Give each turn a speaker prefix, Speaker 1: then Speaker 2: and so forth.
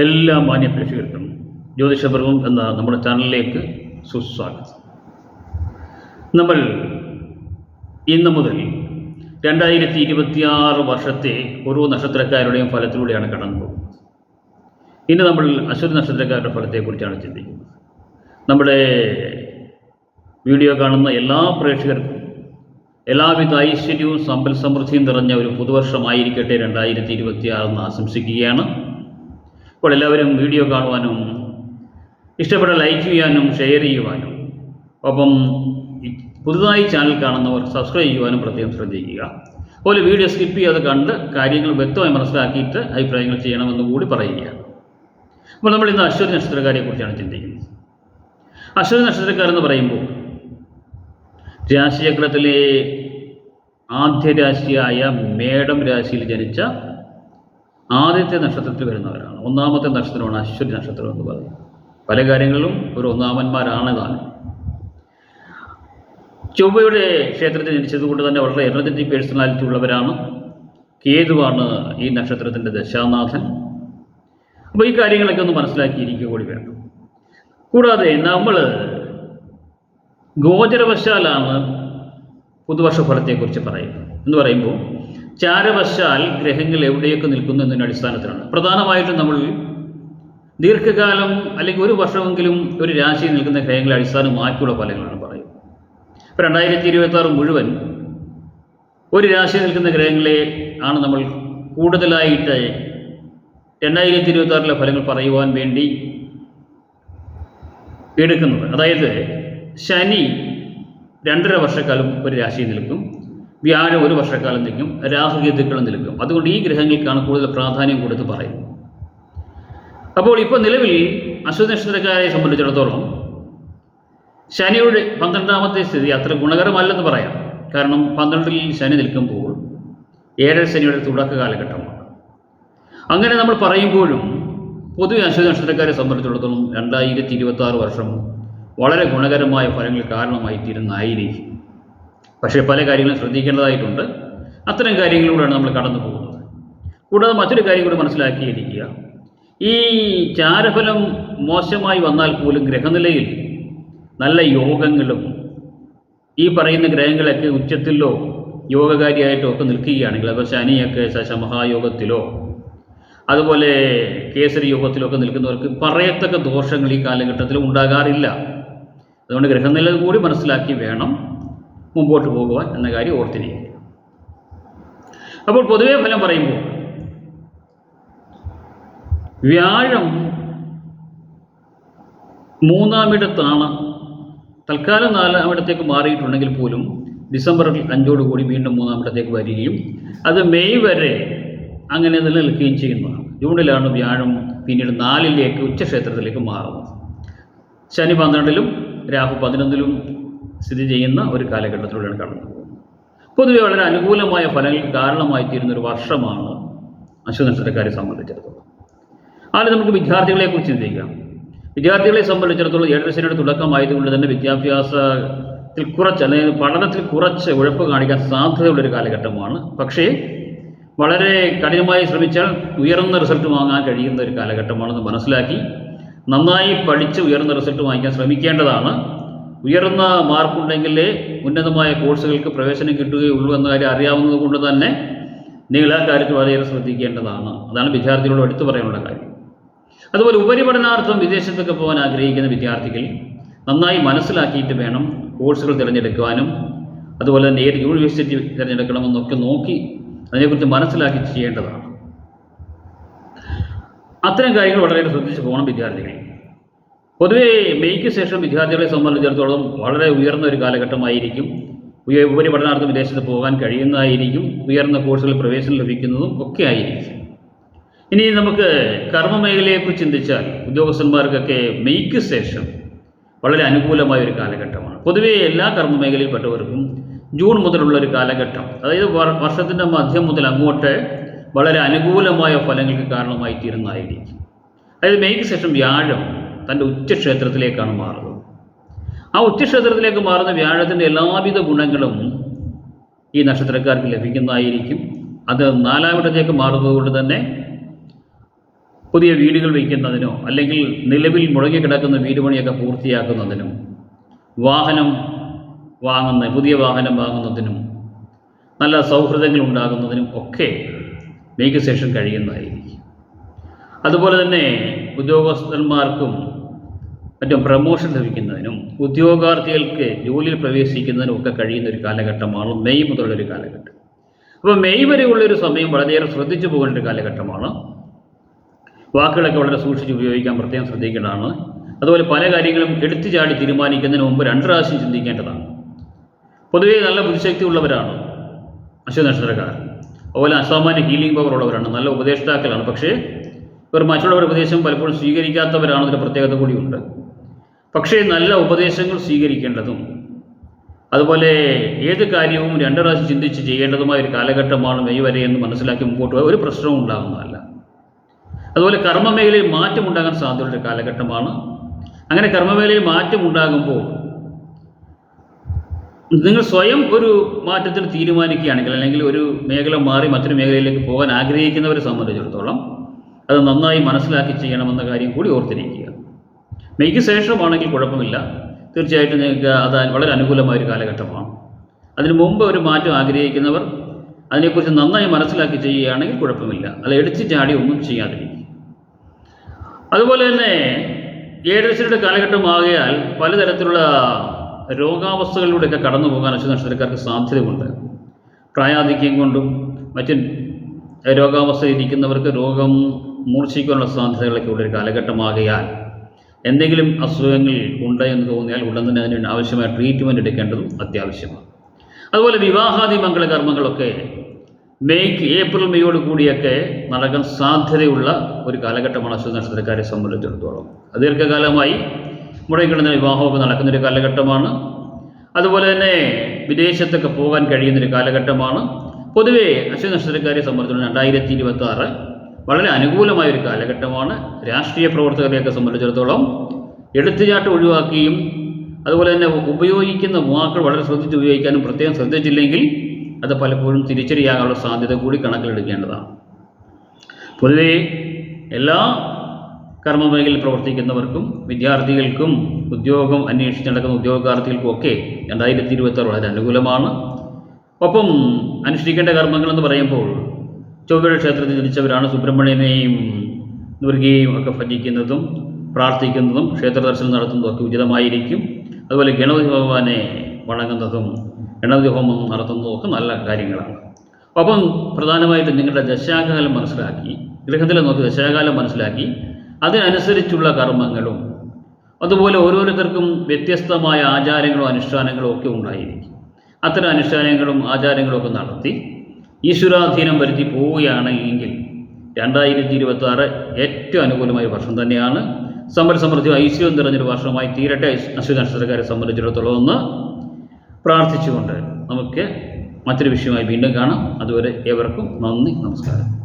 Speaker 1: എല്ലാ മാന്യ പ്രേക്ഷകർക്കും ജ്യോതിഷപർവം എന്ന നമ്മുടെ ചാനലിലേക്ക് സുസ്വാഗതം. നമ്മൾ ഇന്ന് മുതൽ രണ്ടായിരത്തി ഇരുപത്തിയാറ് വർഷത്തെ ഓരോ നക്ഷത്രക്കാരുടെയും ഫലത്തിലൂടെയാണ് കടന്നു പോകുന്നത്. ഇന്ന് നമ്മൾ അശ്വതി നക്ഷത്രക്കാരുടെ ഫലത്തെക്കുറിച്ചാണ് ചിന്തിക്കുന്നത്. നമ്മുടെ വീഡിയോ കാണുന്ന എല്ലാ പ്രേക്ഷകർക്കും എല്ലാവിധ ഐശ്വര്യവും സമ്പൽ സമൃദ്ധിയും നിറഞ്ഞ ഒരു പുതുവർഷമായിരിക്കട്ടെ രണ്ടായിരത്തി ഇരുപത്തിയാറെന്ന് ആശംസിക്കുകയാണ്. അപ്പോൾ എല്ലാവരും വീഡിയോ കാണുവാനും ഇഷ്ടപ്പെട്ട ലൈക്ക് ചെയ്യാനും ഷെയർ ചെയ്യുവാനും. ഒപ്പം പുതുതായി ചാനൽ കാണുന്നവർ സബ്സ്ക്രൈബ് ചെയ്യുവാനും പ്രത്യേകം ശ്രദ്ധിക്കുക. അതുപോലെ വീഡിയോ സ്കിപ്പ് ചെയ്യാതെ കണ്ട് കാര്യങ്ങൾ വ്യക്തമായി മനസ്സിലാക്കിയിട്ട് അഭിപ്രായങ്ങൾ ചെയ്യണമെന്ന് കൂടി പറയുകയാണ് അപ്പോൾ നമ്മൾ ഇന്ന് അശ്വതി നക്ഷത്രക്കാരെ കുറിച്ചാണ് ചിന്തിക്കുന്നത്. അശ്വതി നക്ഷത്രക്കാരെന്ന് പറയുമ്പോൾ രാശിചക്രത്തിലെ ആദ്യ രാശിയായ മേടം രാശിയിൽ ജനിച്ച ആദ്യത്തെ നക്ഷത്രത്തിൽ വരുന്നവരാണ്. ഒന്നാമത്തെ നക്ഷത്രമാണ് അശ്വതി നക്ഷത്രം എന്ന് പറയുന്നത്. പല കാര്യങ്ങളിലും ഒരു ഒന്നാമന്മാരാണ് താനും. ചൊവ്വയുടെ ക്ഷേത്രത്തിൽ ജനിച്ചത് കൊണ്ട് തന്നെ വളരെ എനർജറ്റിക് പേഴ്സണാലിറ്റി ഉള്ളവരാണ്. കേതുവാണ് ഈ നക്ഷത്രത്തിന്റെ ദശാനാഥൻ. അപ്പോൾ ഈ കാര്യങ്ങളൊക്കെ ഒന്ന് മനസ്സിലാക്കിയിരിക്കുക കൂടി വേണം. കൂടാതെ നമ്മൾ ഗോചരവശാലാണ് പുതുവർഷ ഫലത്തെക്കുറിച്ച് പറയുന്നത്. എന്ന് പറയുമ്പോൾ ചാരവശാൽ ഗ്രഹങ്ങൾ എവിടെയൊക്കെ നിൽക്കുന്നു എന്നതിന്റെ അടിസ്ഥാനത്തിലാണ്. പ്രധാനമായിട്ടും നമ്മൾ ദീർഘകാലം അല്ലെങ്കിൽ ഒരു വർഷമെങ്കിലും ഒരു രാശിയിൽ നിൽക്കുന്ന ഗ്രഹങ്ങളെ അടിസ്ഥാനമാക്കിയുള്ള ഫലങ്ങളാണ് പറയുന്നത്. ഇപ്പോൾ രണ്ടായിരത്തി ഇരുപത്തി ആറ് മുഴുവൻ ഒരു രാശിയിൽ നിൽക്കുന്ന ഗ്രഹങ്ങളെ ആണ് നമ്മൾ കൂടുതലായിട്ട് രണ്ടായിരത്തി ഇരുപത്തി ആറിലെ ഫലങ്ങൾ പറയുവാൻ വേണ്ടി എടുക്കുന്നത്. അതായത് ശനി രണ്ടര വർഷക്കാലം ഒരു രാശിയിൽ നിൽക്കും. വ്യാഴം ഒരു വർഷക്കാലം നിൽക്കും രാഹുകേതുക്കളും നിൽക്കും. അതുകൊണ്ട് ഈ ഗ്രഹങ്ങൾക്കാണ് കൂടുതൽ പ്രാധാന്യം കൊടുത്ത് പറയുന്നത്. അപ്പോൾ ഇപ്പോൾ നിലവിൽ അശ്വതി നക്ഷത്രക്കാരെ സംബന്ധിച്ചിടത്തോളം ശനിയുടെ പന്ത്രണ്ടാമത്തെ സ്ഥിതി അത്ര ഗുണകരമല്ലെന്ന് പറയാം. കാരണം പന്ത്രണ്ടിൽ ശനി നിൽക്കുമ്പോൾ ഏഴര ശനിയുടെ തുടക്ക കാലഘട്ടമാണ്. അങ്ങനെ നമ്മൾ പറയുമ്പോഴും പൊതുവെ അശ്വതി നക്ഷത്രക്കാരെ സംബന്ധിച്ചിടത്തോളം രണ്ടായിരത്തി ഇരുപത്തി ആറ് വർഷം വളരെ ഗുണകരമായ ഫലങ്ങൾ കാരണമായി തീരുന്നതായിരിക്കും പക്ഷേ പല കാര്യങ്ങളും ശ്രദ്ധിക്കേണ്ടതായിട്ടുണ്ട്. അത്തരം കാര്യങ്ങളിലൂടെയാണ് നമ്മൾ കടന്നു പോകുന്നത്. കൂടാതെ മറ്റൊരു കാര്യം കൂടി മനസ്സിലാക്കിയിരിക്കുക. ഈ ചാരഫലം മോശമായി വന്നാൽ പോലും ഗ്രഹനിലയിൽ നല്ല യോഗങ്ങളും ഈ പറയുന്ന ഗ്രഹങ്ങളൊക്കെ ഉച്ചത്തിലോ യോഗകാരിയായിട്ടോ ഒക്കെ നിൽക്കുകയാണെങ്കിൽ അപ്പോൾ ശനിയൊക്കെ ശശമഹായോഗത്തിലോ അതുപോലെ കേസരി യോഗത്തിലോ ഒക്കെ നിൽക്കുന്നവർക്ക് പറയത്തക്ക ദോഷങ്ങൾ ഈ കാലഘട്ടത്തിൽ ഉണ്ടാകാറില്ല. അതുകൊണ്ട് ഗ്രഹനില കൂടി മനസ്സിലാക്കി വേണം. മുമ്പോട്ട് പോകുവാൻ എന്ന കാര്യം ഓർത്തിരിക്കുക. അപ്പോൾ പൊതുവെ ഫലം പറയുമ്പോൾ വ്യാഴം മൂന്നാമിടത്താണ് തൽക്കാലം നാലാമിടത്തേക്ക് മാറിയിട്ടുണ്ടെങ്കിൽ പോലും ഡിസംബറിൽ അഞ്ചോടുകൂടി വീണ്ടും മൂന്നാമിടത്തേക്ക് വരികയും അത് മെയ് വരെ അങ്ങനെ നിലനിൽക്കുകയും ചെയ്യുന്നതാണ് ജൂണിലാണ് വ്യാഴം പിന്നീട് നാലിലേക്ക് ഉച്ചക്ഷേത്രത്തിലേക്ക് മാറുന്നത്. ശനി പന്ത്രണ്ടിലും രാഹു പതിനൊന്നിലും സ്ഥിതി ചെയ്യുന്ന ഒരു കാലഘട്ടത്തിലൂടെയാണ് കടന്നു പൊതുവെ വളരെ അനുകൂലമായ ഫലങ്ങൾക്ക് കാരണമായി തീരുന്ന ഒരു വർഷമാണ് അശ്വനക്ഷത്രക്കാരെ സംബന്ധിച്ചിടത്തോളം. ആദ്യം നമുക്ക് വിദ്യാർത്ഥികളെ കുറിച്ച് ചിന്തിക്കാം. വിദ്യാർത്ഥികളെ സംബന്ധിച്ചിടത്തോളം ഏഴരശനിയുടെ തുടക്കമായതുകൊണ്ട് തന്നെ വിദ്യാഭ്യാസത്തിൽ കുറച്ച് അല്ലെങ്കിൽ പഠനത്തിൽ കുറച്ച് ഉഴപ്പ് കാണിക്കാൻ സാധ്യതയുള്ള ഒരു കാലഘട്ടമാണ്. പക്ഷേ വളരെ കഠിനമായി ശ്രമിച്ചാൽ ഉയർന്ന റിസൾട്ട് വാങ്ങാൻ കഴിയുന്ന ഒരു കാലഘട്ടമാണെന്ന് മനസ്സിലാക്കി നന്നായി പഠിച്ച് ഉയർന്ന റിസൾട്ട് വാങ്ങിക്കാൻ ശ്രമിക്കേണ്ടതാണ്. ഉയർന്ന മാർക്കുണ്ടെങ്കിലേ ഉന്നതമായ കോഴ്സുകൾക്ക് പ്രവേശനം കിട്ടുകയുള്ളൂ എന്ന കാര്യം അറിയാവുന്നത് കൊണ്ട് തന്നെ നിങ്ങൾ ആ കാര്യത്തിൽ വളരെയേറെ ശ്രദ്ധിക്കേണ്ടതാണ്. അതാണ് വിദ്യാർത്ഥികളോട് എടുത്തു പറയാനുള്ള കാര്യം. അതുപോലെ ഉപരിപഠനാർത്ഥം വിദേശത്തൊക്കെ പോകാൻ ആഗ്രഹിക്കുന്ന വിദ്യാർത്ഥികൾ നന്നായി മനസ്സിലാക്കിയിട്ട് വേണം കോഴ്സുകൾ തിരഞ്ഞെടുക്കുവാനും അതുപോലെ തന്നെ ഏത് യൂണിവേഴ്സിറ്റി തിരഞ്ഞെടുക്കണമെന്നൊക്കെ നോക്കി അതിനെക്കുറിച്ച് മനസ്സിലാക്കി ചെയ്യേണ്ടതാണ്. അത്തരം കാര്യങ്ങൾ വളരെ ശ്രദ്ധിച്ച് പോകണം വിദ്യാർത്ഥികൾ. പൊതുവേ മെയ്ക്ക് ശേഷം വിദ്യാർത്ഥികളെ സംബന്ധിച്ചിടത്തോളം വളരെ ഉയർന്ന ഒരു കാലഘട്ടമായിരിക്കും. ഉപരിപഠനാർത്ഥം വിദേശത്ത് പോകാൻ കഴിയുന്നതായിരിക്കും. ഉയർന്ന കോഴ്സുകളിൽ പ്രവേശനം ലഭിക്കുന്നതും ഒക്കെ ആയിരിക്കും. ഇനി നമുക്ക് കർമ്മ മേഖലയെക്കുറിച്ച് ചിന്തിച്ചാൽ ഉദ്യോഗസ്ഥന്മാർക്കൊക്കെ മെയ്ക്ക് ശേഷം വളരെ അനുകൂലമായ ഒരു കാലഘട്ടമാണ്. പൊതുവേ എല്ലാ കർമ്മ മേഖലയിൽപ്പെട്ടവർക്കും ജൂൺ മുതലുള്ള ഒരു കാലഘട്ടം അതായത് വർഷത്തിന്റെ മധ്യം മുതൽ അങ്ങോട്ട് വളരെ അനുകൂലമായ ഫലങ്ങൾക്ക് കാരണമായി തീരുന്നതായിരിക്കും അതായത് മെയ്ക്ക് ശേഷം വ്യാഴം തന്റെ ഉച്ചക്ഷേത്രത്തിലേക്കാണ് മാറുന്നത്. ആ ഉച്ചക്ഷേത്രത്തിലേക്ക് മാറുന്ന വ്യാഴത്തിന്റെ എല്ലാവിധ ഗുണങ്ങളും ഈ നക്ഷത്രക്കാർക്ക് ലഭിക്കുന്നതായിരിക്കും. അത് നാലാമിടത്തേക്ക് മാറുന്നത് കൊണ്ട് തന്നെ പുതിയ വീടുകൾ വയ്ക്കുന്നതിനോ അല്ലെങ്കിൽ നിലവിൽ മുടങ്ങി കിടക്കുന്ന വീട് പണിയൊക്കെ പൂർത്തിയാക്കുന്നതിനും വാഹനം വാങ്ങുന്ന പുതിയ വാഹനം വാങ്ങുന്നതിനും നല്ല സൗഹൃദങ്ങൾ ഉണ്ടാകുന്നതിനും ഒക്കെ മേക്ക് ശേഷം കഴിയുന്നതായിരിക്കും. അതുപോലെ തന്നെ ഉദ്യോഗസ്ഥന്മാർക്കും മറ്റും പ്രമോഷൻ ലഭിക്കുന്നതിനും ഉദ്യോഗാർത്ഥികൾക്ക് ജോലിയിൽ പ്രവേശിക്കുന്നതിനും ഒക്കെ കഴിയുന്ന ഒരു കാലഘട്ടമാണ് മെയ് മുതലുള്ളൊരു കാലഘട്ടം. അപ്പോൾ മെയ് വരെയുള്ള ഒരു സമയം വളരെയേറെ ശ്രദ്ധിച്ചു പോകേണ്ട ഒരു കാലഘട്ടമാണ്. വാക്കുകളൊക്കെ വളരെ സൂക്ഷിച്ച് ഉപയോഗിക്കാൻ പ്രത്യേകം ശ്രദ്ധിക്കേണ്ടതാണ്. അതുപോലെ പല കാര്യങ്ങളും എടുത്തു ചാടി തീരുമാനിക്കുന്നതിന് മുമ്പ് രണ്ട് പ്രാവശ്യം ചിന്തിക്കേണ്ടതാണ്. പൊതുവേ നല്ല ബുദ്ധിശക്തി ഉള്ളവരാണ് അശ്വ നക്ഷത്രക്കാർ അതുപോലെ അസാമാന്യ ഹീലിംഗ് പവർ ഉള്ളവരാണ് നല്ല ഉപദേഷ്ടാക്കളാണ്. പക്ഷേ ഇവർ മറ്റുള്ളവരുടെ ഉപദേശം പലപ്പോഴും സ്വീകരിക്കാത്തവരാണെന്നൊരു പ്രത്യേകത കൂടിയുണ്ട്. പക്ഷേ നല്ല ഉപദേശങ്ങൾ സ്വീകരിക്കേണ്ടതും അതുപോലെ ഏത് കാര്യവും രണ്ടു പ്രാവശ്യം ചിന്തിച്ച് ചെയ്യേണ്ടതുമായ ഒരു കാലഘട്ടമാണ് മെയ് വരെ എന്ന് മനസ്സിലാക്കി മുമ്പോട്ട് പോയാൽ ഒരു പ്രശ്നവും ഉണ്ടാകുന്നതല്ല. അതുപോലെ കർമ്മമേഖലയിൽ മാറ്റം ഉണ്ടാകാൻ സാധ്യതയുള്ള കാലഘട്ടമാണ്. അങ്ങനെ കർമ്മമേഖലയിൽ മാറ്റം ഉണ്ടാകുമ്പോൾ നിങ്ങൾ സ്വയം ഒരു മാറ്റത്തിന് തീരുമാനിക്കുകയാണെങ്കിൽ അല്ലെങ്കിൽ ഒരു മേഖല മാറി മറ്റൊരു മേഖലയിലേക്ക് പോകാൻ ആഗ്രഹിക്കുന്നവരെ സംബന്ധിച്ചിടത്തോളം അത് നന്നായി മനസ്സിലാക്കി ചെയ്യണമെന്ന കാര്യം കൂടി ഓർത്തിരിക്കുക. മെയ്ക്ക് ശേഷമാണെങ്കിൽ കുഴപ്പമില്ല തീർച്ചയായിട്ടും നിങ്ങൾക്ക് അത് വളരെ അനുകൂലമായ ഒരു കാലഘട്ടമാണ്. അതിനു മുമ്പ് ഒരു മാറ്റം ആഗ്രഹിക്കുന്നവർ അതിനെക്കുറിച്ച് നന്നായി മനസ്സിലാക്കി ചെയ്യുകയാണെങ്കിൽ കുഴപ്പമില്ല. അല്ല എടുത്തു ചാടി ഒന്നും ചെയ്യാതിരിക്കും അതുപോലെ തന്നെ ഏഴരശ്ശിയുടെ കാലഘട്ടമാകയാൽ പലതരത്തിലുള്ള രോഗാവസ്ഥകളിലൂടെയൊക്കെ കടന്നു പോകാൻ അശ്വനക്ഷത്രക്കാർക്ക് സാധ്യതയുണ്ട്. പ്രായാധിക്യം കൊണ്ടും മറ്റും രോഗാവസ്ഥയിൽ ഇരിക്കുന്നവർക്ക് രോഗം മൂർച്ഛിക്കാനുള്ള സാധ്യതകളൊക്കെ ഉള്ളൊരു കാലഘട്ടമാകയാൽ എന്തെങ്കിലും അസുഖങ്ങൾ ഉണ്ട് എന്ന് തോന്നിയാൽ ഉടൻ തന്നെ അതിന് ആവശ്യമായ ട്രീറ്റ്മെന്റ് എടുക്കേണ്ടതും അത്യാവശ്യമാണ്. അതുപോലെ വിവാഹാദി മംഗളകർമ്മങ്ങളൊക്കെ മെയ്ക്ക് ഏപ്രിൽ മെയ്യോട് കൂടിയൊക്കെ നടക്കാൻ സാധ്യതയുള്ള ഒരു കാലഘട്ടമാണ് അശ്വതി നക്ഷത്രക്കാരെ സംബന്ധിച്ചിടത്തോളം. ദീർഘകാലമായി മുടങ്ങിക്കിടന്ന വിവാഹമൊക്കെ നടക്കുന്നൊരു കാലഘട്ടമാണ്. അതുപോലെ തന്നെ വിദേശത്തൊക്കെ പോകാൻ കഴിയുന്നൊരു കാലഘട്ടമാണ്. പൊതുവേ അശ്വതി നക്ഷത്രക്കാരെ സംബന്ധിച്ചിടത്തോളം രണ്ടായിരത്തി ഇരുപത്തി ആറ് വളരെ അനുകൂലമായ ഒരു കാലഘട്ടമാണ് രാഷ്ട്രീയ പ്രവർത്തകരെയൊക്കെ സംബന്ധിച്ചിടത്തോളം എടുത്തുചാട്ടം ഒഴിവാക്കുകയും അതുപോലെ തന്നെ ഉപയോഗിക്കുന്ന വാക്കുകൾ വളരെ ശ്രദ്ധിച്ച് ഉപയോഗിക്കാനും പ്രത്യേകം ശ്രദ്ധിച്ചില്ലെങ്കിൽ അത് പലപ്പോഴും തിരിച്ചടിയാകാനുള്ള സാധ്യത കൂടി കണക്കിലെടുക്കേണ്ടതാണ്. പൊതുവേ എല്ലാ കർമ്മമേഖലയിൽ പ്രവർത്തിക്കുന്നവർക്കും വിദ്യാർത്ഥികൾക്കും ഉദ്യോഗം അന്വേഷിച്ച് നടക്കുന്ന ഉദ്യോഗാർത്ഥികൾക്കും ഒക്കെ രണ്ടായിരത്തി ഇരുപത്തി വളരെ അനുകൂലമാണ്. ഒപ്പം അനുഷ്ഠിക്കേണ്ട കർമ്മങ്ങൾ എന്ന് പറയുമ്പോൾ ചൊവ്വയുടെ ക്ഷേത്രത്തിൽ ജനിച്ചവരാണ് സുബ്രഹ്മണ്യനെയും ദുർഗയെയും ഒക്കെ ഭജിക്കുന്നതും പ്രാർത്ഥിക്കുന്നതും ക്ഷേത്ര ദർശനം നടത്തുന്നതും ഒക്കെ ഉചിതമായിരിക്കും. അതുപോലെ ഗണപതി ഭഗവാനെ വണങ്ങുന്നതും ഗണപതി ഹോമം നടത്തുന്നതും ഒക്കെ നല്ല കാര്യങ്ങളാണ്. അപ്പം പ്രധാനമായിട്ട് നിങ്ങളുടെ ദശാകാലം മനസ്സിലാക്കി ഗൃഹത്തിലെ നോക്കി ദശാകാലം മനസ്സിലാക്കി അതിനനുസരിച്ചുള്ള കർമ്മങ്ങളും അതുപോലെ ഓരോരുത്തർക്കും വ്യത്യസ്തമായ ആചാരങ്ങളും അനുഷ്ഠാനങ്ങളും ഒക്കെ ഉണ്ടായിരിക്കും. അത്തരം അനുഷ്ഠാനങ്ങളും ആചാരങ്ങളും ഒക്കെ നടത്തി ഈശ്വരാധീനം വരുത്തി പോവുകയാണ് എങ്കിൽ രണ്ടായിരത്തി ഇരുപത്തി ആറ് ഏറ്റവും അനുകൂലമായ വർഷം തന്നെയാണ്. സമ്പൽ സമൃദ്ധി ഐശ്വര്യം നിറഞ്ഞൊരു വർഷമായി തീരട്ടെ. അശ്വിന നക്ഷത്രക്കാരെ സംബന്ധിച്ചിടത്തോളം ഒന്ന് പ്രാർത്ഥിച്ചുകൊണ്ട് നമുക്ക് മറ്റൊരു വിഷയമായി വീണ്ടും കാണാം. അതുവരെ ഏവർക്കും നന്ദി നമസ്കാരം.